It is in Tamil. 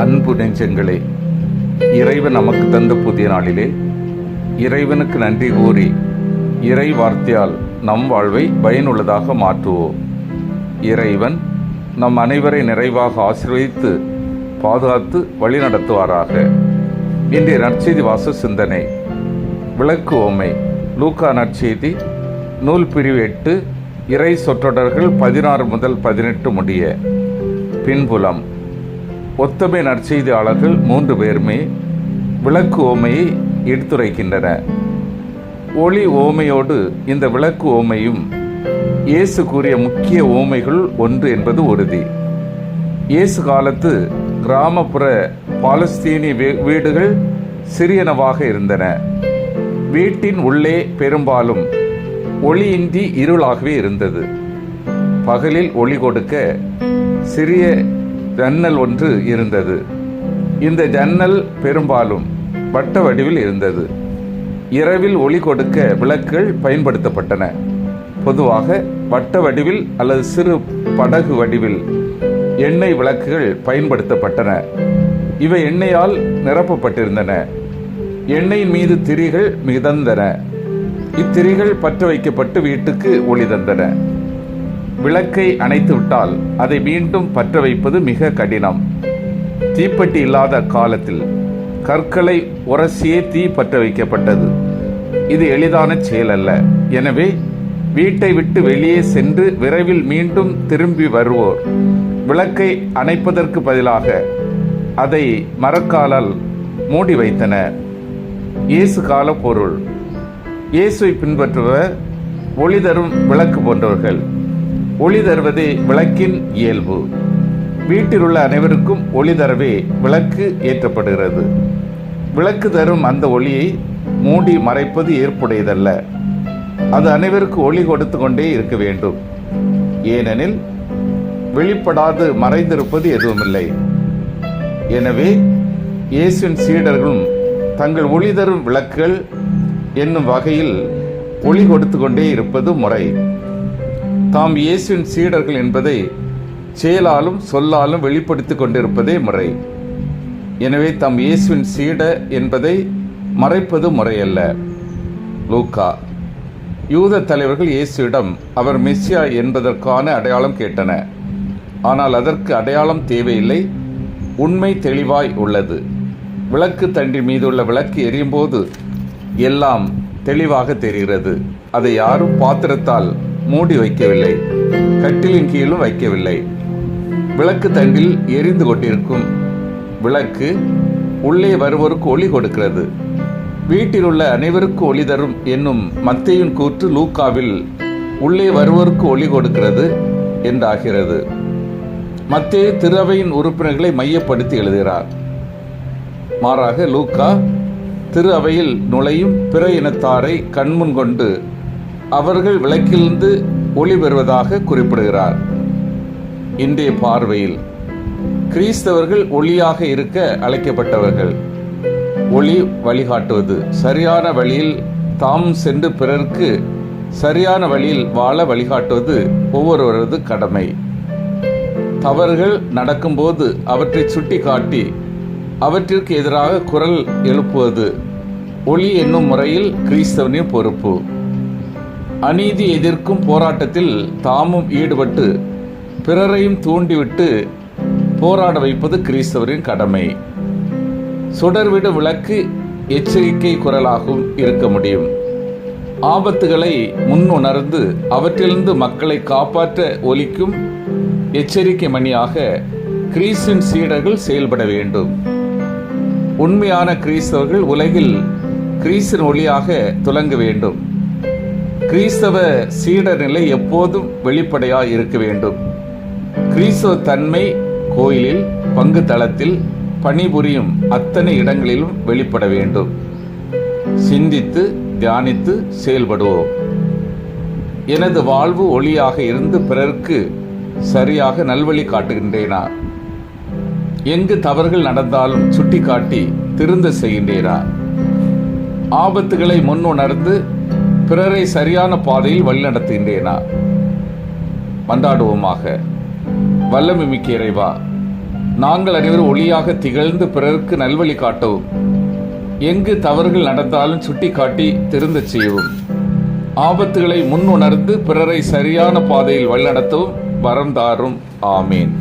அன்பு நெஞ்சங்களே இறைவன் நமக்கு தந்த புதிய நாளிலே இறைவனுக்கு நன்றி கூறி இறை வார்த்தையால் நம் வாழ்வை பயனுள்ளதாக மாற்றுவோம். இறைவன் நம் அனைவரை நிறைவாக ஆசிர்வதித்து பாதுகாத்து வழிநடத்துவாராக. இன்றைய நற்செய்தி வாச சிந்தனை விளக்கு ஓமை லூக்கா நற்செய்தி நூல் பிரிவு எட்டு இறை சொற்றொடர்கள் பதினாறு முதல் பதினெட்டு முடிய. பின்புலம் ஒத்தமை நற்செய்தியாளர்கள் மூன்று பேருமே விளக்கு ஓமையை எடுத்துரைக்கின்றன. ஒளி ஓமையோடு இந்த விளக்கு ஓமையும் இயேசு கூறிய முக்கிய ஓமைகள் ஒன்று என்பது உறுதி. இயேசு காலத்து கிராமப்புற பாலஸ்தீனி வீ- வீடுகள் சிறியனவாக இருந்தன. வீட்டின் உள்ளே பெரும்பாலும் ஒளியின்றி இருளாகவே இருந்தது. பகலில் ஒளி கொடுக்க சிறிய ஜன்னல் ஒன்று இருந்தது. இந்த ஜன்னல் பெரும்பாலும் வட்ட வடிவில் இருந்தது. இரவில் ஒளி கொடுக்க விளக்குகள் பயன்படுத்தப்பட்டன. பொதுவாக வட்ட வடிவில் அல்லது சிறு படகு வடிவில் எண்ணெய் விளக்குகள் பயன்படுத்தப்பட்டன. இவை எண்ணெயால் நிரப்பப்பட்டிருந்தன. எண்ணெயின் மீது திரிகள் மிதந்தன. இத்திரிகள் பற்ற வைக்கப்பட்டு வீட்டுக்கு ஒளி தந்தன. விளக்கை அணைத்துவிட்டால் அதை மீண்டும் பற்ற வைப்பது மிக கடினம். தீப்பெட்டி இல்லாத காலத்தில் கற்களை உரசியே தீ பற்ற வைக்கப்பட்டது. இது எளிதான செயல் அல்ல. எனவே வீட்டை விட்டு வெளியே சென்று விரைவில் மீண்டும் திரும்பி வருவோர். விளக்கை அணைப்பதற்கு பதிலாக அதை மரக்காலால் மூடி வைத்தன. இயேசு கால பொருள். இயேசுவை பின்பற்றுவர் ஒளி தரும் விளக்கு போன்றவர்கள். ஒளி தருவதே விளக்கின் இயல்பு. வீட்டில் உள்ள அனைவருக்கும் ஒளி தரவே விளக்கு ஏற்றப்படுகிறது. விளக்கு தரும் அந்த ஒளியை மூடி மறைப்பது ஏற்புடையதல்ல. அது அனைவருக்கு ஒளி கொடுத்து கொண்டே இருக்க வேண்டும். ஏனெனில் வெளிப்படாது மறைந்திருப்பது எதுவுமில்லை. எனவே இயேசுவின் சீடர்களும் தங்கள் ஒளி தரும் விளக்குகள் என்னும் வகையில் ஒளி கொடுத்து கொண்டே இருப்பது முறை. தாம் இயேசுவின் சீடர்கள் என்பதை செயலாலும் சொல்லாலும் வெளிப்படுத்திக் கொண்டிருப்பதே முறை. எனவே தாம் இயேசுவின் சீட என்பதை மறைப்பது முறையல்ல. லூக்கா யூத தலைவர்கள் இயேசுவிடம் அவர் மெஸ்ஸியா என்பதற்கான அடையாளம் கேட்டன. ஆனால் அதற்கு அடையாளம் தேவையில்லை. உண்மை தெளிவாய் உள்ளது. விளக்கு தண்டி மீதுள்ள விளக்கு எரியும்போது எல்லாம் தெளிவாக தெரிகிறது. அதை யாரும் பாத்திரத்தால் மூடி வைக்கவில்லை. கட்டிலின் கீழும் வைக்கவில்லை. விளக்கு தண்டில் எரிந்து கொண்டிருக்கும். விளக்கு உள்ளே வருவோருக்கு ஒளி கொடுக்கிறது. வீட்டில் உள்ள அனைவருக்கும் ஒளி தரும் என்னும் மத்தையின் கூற்று லூக்காவில் உள்ளே வருவோருக்கு ஒளி கொடுக்கிறது என்றாகிறது. மத்தே திருவையின் உறுப்பினர்களை மையப்படுத்தி எழுதுகிறார். மாறாக லூக்கா திரு அவையில் நுழையும் பிற இனத்தாரை கண்முன் கொண்டு அவர்கள் விளக்கிலிருந்து ஒளி பெறுவதாக குறிப்பிடுகிறார். இன்றைய பார்வையில் கிறிஸ்தவர்கள் ஒளியாக இருக்க அழைக்கப்பட்டவர்கள். ஒளி வழிகாட்டுவது. சரியான வழியில் தாம் சென்று பிறருக்கு சரியான வழியில் வாழ வழிகாட்டுவது ஒவ்வொருவரது கடமை. தவறுகள் நடக்கும்போது அவற்றை சுட்டிக்காட்டி அவற்றிற்கு எதிராக குரல் எழுப்புவது. ஒளி என்னும் முறையில் கிறிஸ்தவனின் பொறுப்பு. அநீதி எதிர்க்கும் போராட்டத்தில் தாமும் ஈடுபட்டு பிறரையும் தூண்டிவிட்டு போராட வைப்பது கிறிஸ்தவரின் கடமை. சுடர்விடு விளக்கு எச்சரிக்கை குரலாகவும் இருக்க முடியும். ஆபத்துகளை முன் உணர்ந்து அவற்றிலிருந்து மக்களை காப்பாற்ற ஒலிக்கும் எச்சரிக்கை மணியாக கிரீஸின் சீடர்கள் செயல்பட வேண்டும். உண்மையான கிறிஸ்தவர்கள் உலகில் கிரீஸின் ஒளியாக துலங்க வேண்டும். கிறிஸ்தவ சீடர் நிலை எப்போதும் வெளிப்படையாக இருக்க வேண்டும். கிறிஸ்தவ தன்மை கோயிலில் பங்கு தளத்தில் பணிபுரியும் அத்தனை இடங்களிலும் வெளிப்பட வேண்டும். சிந்தித்து தியானித்து செயல்படுவோம். எனது வாழ்வு ஒளியாக இருந்து பிறருக்கு சரியாக நல்வழி காட்டுகின்றேனா? எங்கு தவறுகள் நடந்தாலும் சுட்டிக்காட்டி திருந்த செய்கின்றேனா? ஆபத்துகளை முன் உணர்ந்து பிறரை சரியான பாதையில் வழிநடத்துகின்றேனா மன்றாடுவோமாக. வல்லமை மிக்க இறைவா நாங்கள் அனைவரும் ஒளியாக திகழ்ந்து பிறருக்கு நல்வழி காட்டவும் எங்கு தவறுகள் நடந்தாலும் சுட்டிக்காட்டி திருந்த செய்யவும் ஆபத்துகளை முன் உணர்ந்து பிறரை சரியான பாதையில் வழிநடத்தவும் வரம் தாரும். ஆமீன்.